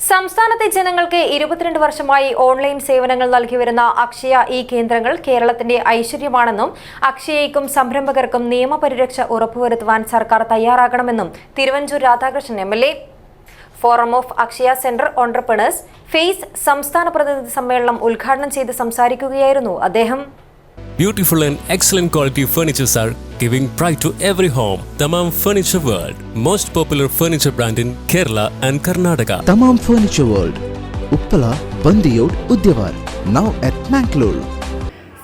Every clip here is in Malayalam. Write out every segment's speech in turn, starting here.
സംസ്ഥാനത്തെ ജനങ്ങൾക്ക് ഇരുപത്തിരണ്ട് വർഷമായി ഓൺലൈൻ സേവനങ്ങൾ നൽകി വരുന്ന അക്ഷയ ഇ കേന്ദ്രങ്ങൾ കേരളത്തിന്റെ ഐശ്വര്യമാണെന്നും അക്ഷയയ്ക്കും സംരംഭകർക്കും നിയമപരിരക്ഷ ഉറപ്പുവരുത്തുവാൻ സർക്കാർ തയ്യാറാകണമെന്നും Thiruvanchoor Radhakrishnan M L A. Forum of Akshaya centre entrepreneurs FACE സംസ്ഥാന പ്രതിനിധി സമ്മേളനം ഉദ്ഘാടനം ചെയ്ത് സംസാരിക്കുകയായിരുന്നു അദ്ദേഹം. Beautiful and excellent quality furnitures are giving pride to every home. Tamam Furniture World, most popular furniture brand in Kerala and Karnataka. തമാം furniture world Uppala Bandiyod Udyavar now at Mangalore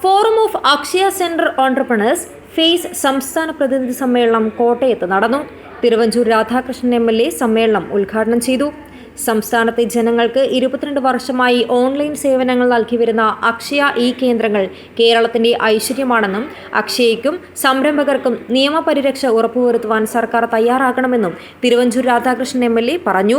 forum of Akshaya centre entrepreneurs FACE സംസ്ഥാന പ്രതിനിധി സമ്മേളനം കോട്ടയത്ത് നടന്നു Thiruvanchoor Radhakrishnan M L A സമ്മേളനം ഉദ്ഘാടനം ചെയ്തു സംസ്ഥാനത്തെ ജനങ്ങൾക്ക് ഇരുപത്തിരണ്ട് വർഷമായി ഓൺലൈൻ സേവനങ്ങൾ നൽകി വരുന്ന അക്ഷയ ഇ കേന്ദ്രങ്ങൾ കേരളത്തിന്റെ ഐശ്വര്യമാണെന്നും അക്ഷയയ്ക്കും സംരംഭകർക്കും നിയമപരിരക്ഷ ഉറപ്പുവരുത്തുവാൻ സർക്കാർ തയ്യാറാകണമെന്നും തിരുവഞ്ചൂർ രാധാകൃഷ്ണൻ എ പറഞ്ഞു.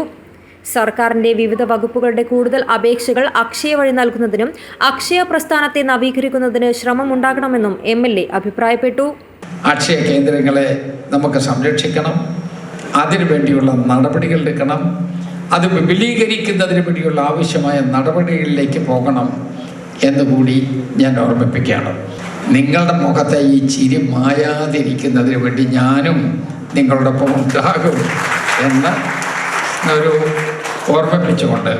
സർക്കാരിന്റെ വിവിധ വകുപ്പുകളുടെ കൂടുതൽ അപേക്ഷകൾ അക്ഷയ വഴി നൽകുന്നതിനും അക്ഷയ പ്രസ്ഥാനത്തെ നവീകരിക്കുന്നതിന് ശ്രമമുണ്ടാകണമെന്നും എം എൽ എ അഭിപ്രായപ്പെട്ടു. അക്ഷയ കേന്ദ്രങ്ങളെ നമുക്ക് സംരക്ഷിക്കണം. അതിനുവേണ്ടിയുള്ള നടപടികൾ എടുക്കണം. അത് വിപുലീകരിക്കുന്നതിന് വേണ്ടിയുള്ള ആവശ്യമായ നടപടികളിലേക്ക് പോകണം എന്നുകൂടി ഞാൻ ഓർമ്മിപ്പിക്കുകയാണ്. നിങ്ങളുടെ മുഖത്തെ ഈ ചിരി മായാതിരിക്കുന്നതിന് വേണ്ടി ഞാനും നിങ്ങളോടൊപ്പം ഉണ്ടാകും എന്ന് ഒരു ഓർമ്മിപ്പിച്ചുകൊണ്ട്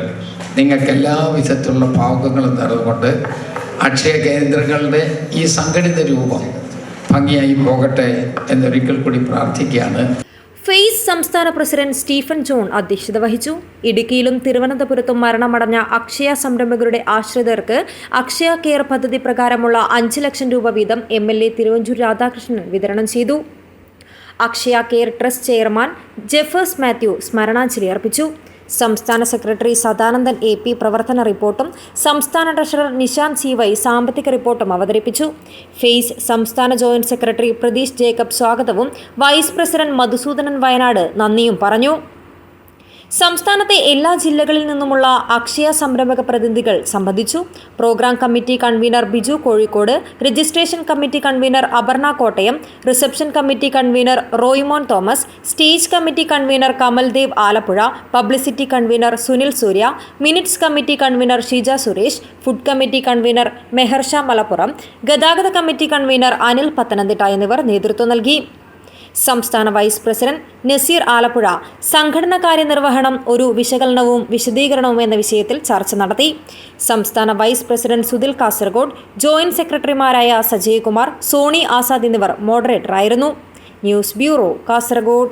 നിങ്ങൾക്ക് എല്ലാ വിധത്തിലുള്ള ഭാഗങ്ങളും നേർന്നുകൊണ്ട് അക്ഷയ കേന്ദ്രങ്ങളുടെ ഈ സംഘടിത രൂപം ഭംഗിയായി പോകട്ടെ എന്നൊരിക്കൽ കൂടി പ്രാർത്ഥിക്കുകയാണ്. ഫെയ്സ് സംസ്ഥാന പ്രസിഡന്റ് സ്റ്റീഫൻ ജോൺ അധ്യക്ഷത വഹിച്ചു. ഇടുക്കിയിലും തിരുവനന്തപുരത്തും മരണമടഞ്ഞ അക്ഷയ സംരംഭകരുടെ ആശ്രിതർക്ക് അക്ഷയ കെയർ പദ്ധതി പ്രകാരമുള്ള അഞ്ച് ലക്ഷം രൂപ വീതം M L A Thiruvanchoor Radhakrishnan വിതരണം ചെയ്തു. Akshaya care trust chairman Jeffers Mathew സ്മരണാഞ്ജലി അർപ്പിച്ചു. സംസ്ഥാന സെക്രട്ടറി സദാനന്ദൻ എ പി പ്രവർത്തന റിപ്പോർട്ടും സംസ്ഥാന ട്രഷറർ നിശാന്ത് സി വൈ സാമ്പത്തിക റിപ്പോർട്ടും അവതരിപ്പിച്ചു. ഫെയ്സ് സംസ്ഥാന ജോയിന്റ് സെക്രട്ടറി പ്രതീഷ് ജേക്കബ് സ്വാഗതവും വൈസ് പ്രസിഡന്റ് മധുസൂദനൻ വയനാട് നന്ദിയും പറഞ്ഞു. സംസ്ഥാനത്തെ എല്ലാ ജില്ലകളിൽ നിന്നുമുള്ള അക്ഷയ സംരംഭക പ്രതിനിധികൾ സംബന്ധിച്ചു. Programme committee convener Biju Kozhikode registration committee convener Aparna Kottayam reception committee convener Roymon Thomas stage committee convener Kamaldev Alappuzha publicity convener Sunil Surya minutes committee convener Sheeja Suresh food committee convener Mehersha Malappuram ഗതാഗത കമ്മിറ്റി കൺവീനർ അനിൽ പത്തനംതിട്ട എന്നിവർ നേതൃത്വം നൽകി. സംസ്ഥാന വൈസ് പ്രസിഡന്റ് നസീർ ആലപ്പുഴ സംഘടനാ കാര്യനിർവഹണം ഒരു വിശകലനവും വിശദീകരണവും എന്ന വിഷയത്തിൽ ചർച്ച നടത്തി. സംസ്ഥാന vice president Sudhil Kasaragod joint സെക്രട്ടറിമാരായ സജയകുമാർ സോണി ആസാദ് എന്നിവർ മോഡറേറ്ററായിരുന്നു ന്യൂസ് ബ്യൂറോ കാസർഗോഡ്.